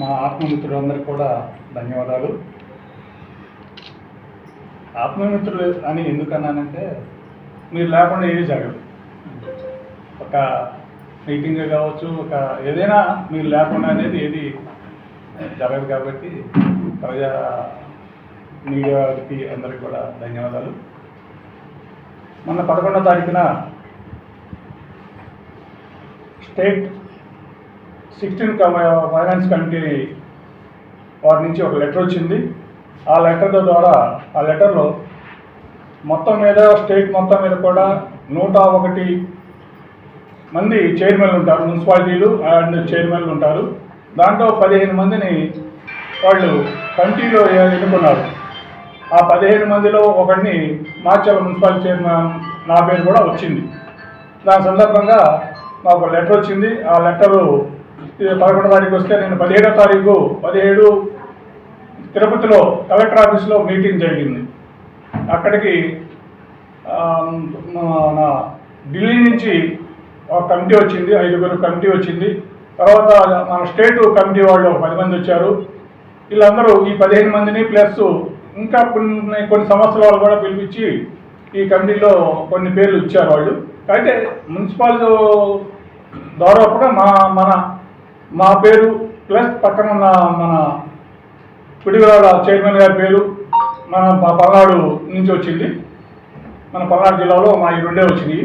మా ఆత్మమిత్రులందరికీ కూడా ధన్యవాదాలు. ఆత్మమిత్రులు అని ఎందుకన్నానంటే మీరు లేకుండా ఏది జరగదు. ఒక మీటింగ్ కావచ్చు ఒక ఏదైనా మీరు లేకుండా అనేది ఏది జరగదు కాబట్టి ప్రజా మీడియాకి అందరికీ కూడా ధన్యవాదాలు. మొన్న పదకొండో తారీఖున స్టేట్ సిక్స్టీన్ ఫైనాన్స్ కమిటీ వారి నుంచి ఒక లెటర్ వచ్చింది. ఆ లెటర్ ద్వారా ఆ లెటర్లో మొత్తం మీద స్టేట్ మొత్తం మీద కూడా నూట ఒకటి మంది చైర్మన్లు ఉంటారు మున్సిపాలిటీలు అండ్ చైర్మన్లు ఉంటారు. దాంట్లో పదిహేను మందిని వాళ్ళు కమిటీలో ఎన్నుకున్నారు. ఆ పదిహేను మందిలో ఒకడిని మార్చాల మున్సిపల్ చైర్మన్ నా పేరు కూడా వచ్చింది. దాని సందర్భంగా మాకు ఒక లెటర్ వచ్చింది. ఆ లెటరు పదకొండో తారీఖు వస్తే నేను పదిహేడో తారీఖు పదిహేడు తిరుపతిలో కలెక్టర్ ఆఫీస్లో మీటింగ్ జరిగింది. అక్కడికి మన ఢిల్లీ నుంచి ఒక కమిటీ వచ్చింది ఐదుగురు కమిటీ వచ్చింది. తర్వాత మన స్టేట్ కమిటీ వాళ్ళు పది మంది వచ్చారు. వీళ్ళందరూ ఈ పదిహేను మందిని ప్లస్ ఇంకా కొన్ని కొన్ని సంవత్సరాలు కూడా పిలిపించి ఈ కమిటీలో కొన్ని పేర్లు ఇచ్చారు వాళ్ళు. అయితే మున్సిపాల్ ద్వారా కూడా మా మన మా పేరు ప్లస్ పక్కన ఉన్న మన పిడిగరాడ చైర్మన్ గారి పేరు మన పల్నాడు నుంచి వచ్చింది. మన పల్నాడు జిల్లాలో మా ఈ రెండే వచ్చినాయి.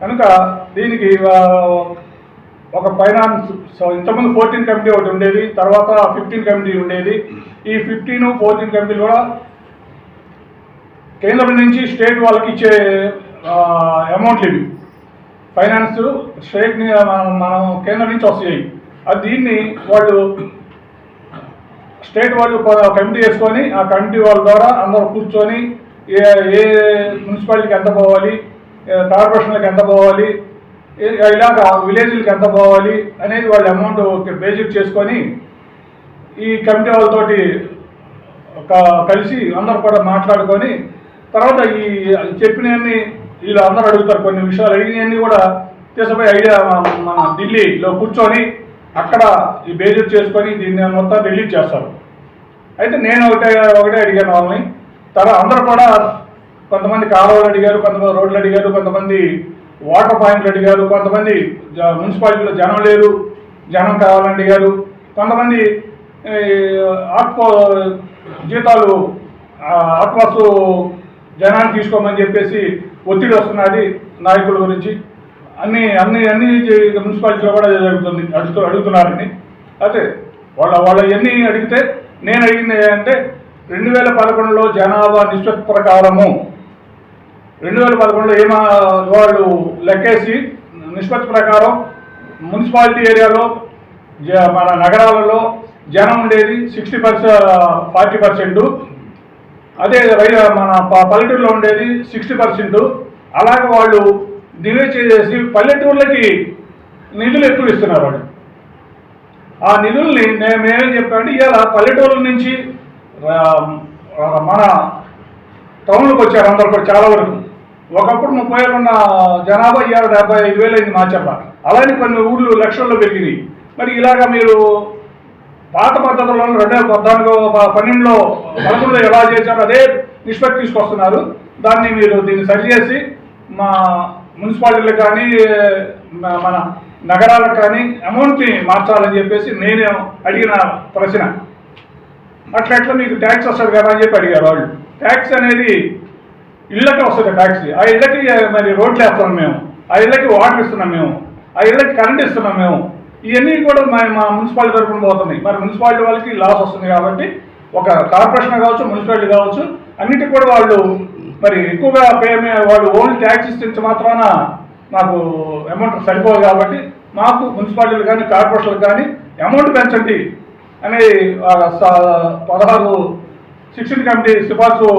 కనుక దీనికి ఒక ఫైనాన్స్ సో ఇంతకుముందు ఫోర్టీన్ కమిటీ ఒకటి ఉండేది తర్వాత ఫిఫ్టీన్ కమిటీ ఉండేది. ఈ ఫిఫ్టీన్ ఫోర్టీన్ కమిటీలు కూడా కేంద్రం నుంచి స్టేట్ వాళ్ళకి ఇచ్చే అమౌంట్లు ఇవి. ఫైనాన్స్ స్టేట్ మనం మనం కేంద్రం నుంచి వస్తాయి. అది దీన్ని వాళ్ళు స్టేట్ వాళ్ళు కమిటీ వేసుకొని ఆ కమిటీ వాళ్ళ ద్వారా అందరూ కూర్చొని ఏ ఏ మున్సిపాలిటీకి ఎంత పోవాలి కార్పొరేషన్లకు ఎంత పోవాలి ఇలాగ ఇలాగా విలేజ్లకి ఎంత పోవాలి అనేది వాళ్ళ అమౌంట్ బేసిక్ చేసుకొని ఈ కమిటీ వాళ్ళతోటి కలిసి అందరూ కూడా మాట్లాడుకొని తర్వాత ఈ చెప్పినవన్నీ ఇలా అందరూ అడుగుతారు కొన్ని విషయాలు అడిగినవన్నీ కూడా తీసుకుపోయి ఐడియా మన- ఢిల్లీలో కూర్చొని అక్కడ ఈ బేసిక్ చేసుకొని దీన్ని మొత్తం రిలీజ్ చేస్తారు. అయితే నేను ఒకటే ఒకటే అడిగాను వాళ్ళని. తర్వాత అందరూ కూడా కొంతమంది కాలువలు అడిగారు కొంతమంది రోడ్లు అడిగారు కొంతమంది వాటర్ పాయింట్లు అడిగారు కొంతమంది జ- మున్సిపాలిటీలో జనం లేరు జనం కావాలని అడిగారు కొంతమంది ఆత్మ జీతాలు ఆ, ఆత్మసు జనాన్ని తీసుకోమని చెప్పేసి ఒత్తిడి వస్తున్నది నాయకుల గురించి. అన్ని అన్ని అన్ని మున్సిపాలిటీలో కూడా జరుగుతుంది అడుగుతూ అడుగుతున్నారని. అయితే వాళ్ళ వాళ్ళ ఎన్ని అడిగితే నేను అడిగింది ఏంటంటే రెండు వేల పదకొండులో జనాభా నిష్పత్తి ప్రకారము రెండు వేల పదకొండులో ఏమా వాళ్ళు లెక్కేసి నిష్పత్తి ప్రకారం మున్సిపాలిటీ ఏరియాలో జ- మన నగరాలలో జనం ఉండేది సిక్స్టీ పర్సెంట్ ఫార్టీ పర్సెంట్. అదే రై మన పల్లెటూరులో ఉండేది సిక్స్టీ పర్సెంట్ అలాగే వాళ్ళు డివైడ్ చేసి పల్లెటూర్లకి నిధులు ఎక్కువ ఇస్తున్నారు వాళ్ళు. ఆ నిధుల్ని నేను మేమేం చెప్పామంటే ఇవాళ పల్లెటూరుల నుంచి మన టౌన్లకు వచ్చారు అందరు కూడా చాలా వరకు. ఒకప్పుడు ముప్పై వేలు ఉన్న జనాభా ఇవాళ డెబ్బై ఐదు వేలు అయింది మాచర్ల అలానే కొన్ని ఊళ్ళు లక్షల్లో పెరిగినాయి. మరి ఇలాగా మీరు పాత పద్ధతుల్లో రెండు వేల పద్నాలుగు పన్నెండులో పదకొండులో ఎలా చేశారో అదే నిష్పత్తి తీసుకొస్తున్నారు. దాన్ని మీరు దీన్ని సరిచేసి మా మున్సిపాలిటీలకు కానీ మన నగరాలకు కానీ అమౌంట్ని మార్చాలని చెప్పేసి నేను అడిగిన ప్రశ్న. అట్లా ఎట్లా మీకు ట్యాక్స్ వస్తుంది కదా అని చెప్పి అడిగారు వాళ్ళు. ట్యాక్స్ అనేది ఇళ్ళకి వస్తుంది ట్యాక్స్. ఆ ఇళ్ళకి మరి రోడ్లు వేస్తున్నాం మేము. ఆ ఇళ్ళకి వాటర్ ఇస్తున్నాం మేము. ఆ ఇళ్ళకి కరెంట్ ఇస్తున్నాం మేము. ఇవన్నీ కూడా మా మా మున్సిపాలిటీ తరఫున పోతున్నాయి. మరి మున్సిపాలిటీ వాళ్ళకి లాస్ వస్తుంది కాబట్టి ఒక కార్పొరేషన్ కావచ్చు మున్సిపాలిటీ కావచ్చు అన్నిటికి కూడా వాళ్ళు మరి ఎక్కువగా పే వాళ్ళు ఓన్లీ ట్యాక్స్ ఇస్తే మాత్రాన మాకు అమౌంట్ సరిపోదు కాబట్టి మాకు మున్సిపాలిటీలు కానీ కార్పొరేషన్లకు కానీ అమౌంట్ పెంచండి అనేది స- పదహారు శిక్షణ కమిటీ సిఫార్సు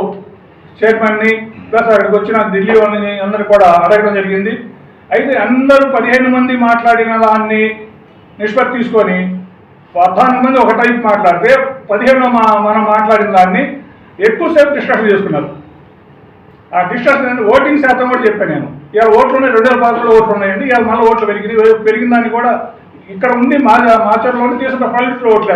చైర్మన్ని ప్లస్ అక్కడికి వచ్చిన ఢిల్లీ వాళ్ళని అందరూ కూడా అడగడం జరిగింది. అయితే అందరూ పదిహేను మంది మాట్లాడిన దాన్ని నిష్పత్తి తీసుకొని పద్నాలుగు మంది ఒక టైప్ మాట్లాడితే పదిహేను మా- మనం మాట్లాడిన దాన్ని ఎక్కువసేపు డిస్కషన్ చేసుకున్నారు. ఆ డిస్కషన్ ఓటింగ్ శాతం కూడా చెప్పాను నేను. ఇవాళ ఓట్లు ఉన్నాయి రెండు వేల పదకొండులో ఓట్లు ఉన్నాయండి. ఇవాళ మళ్ళీ ఓట్లు పెరిగింది పెరిగిన దాన్ని కూడా ఇక్కడ ఉండి మా మాచర్లో ఉండి తీసుకున్న పల్లెటూరు ఓట్లు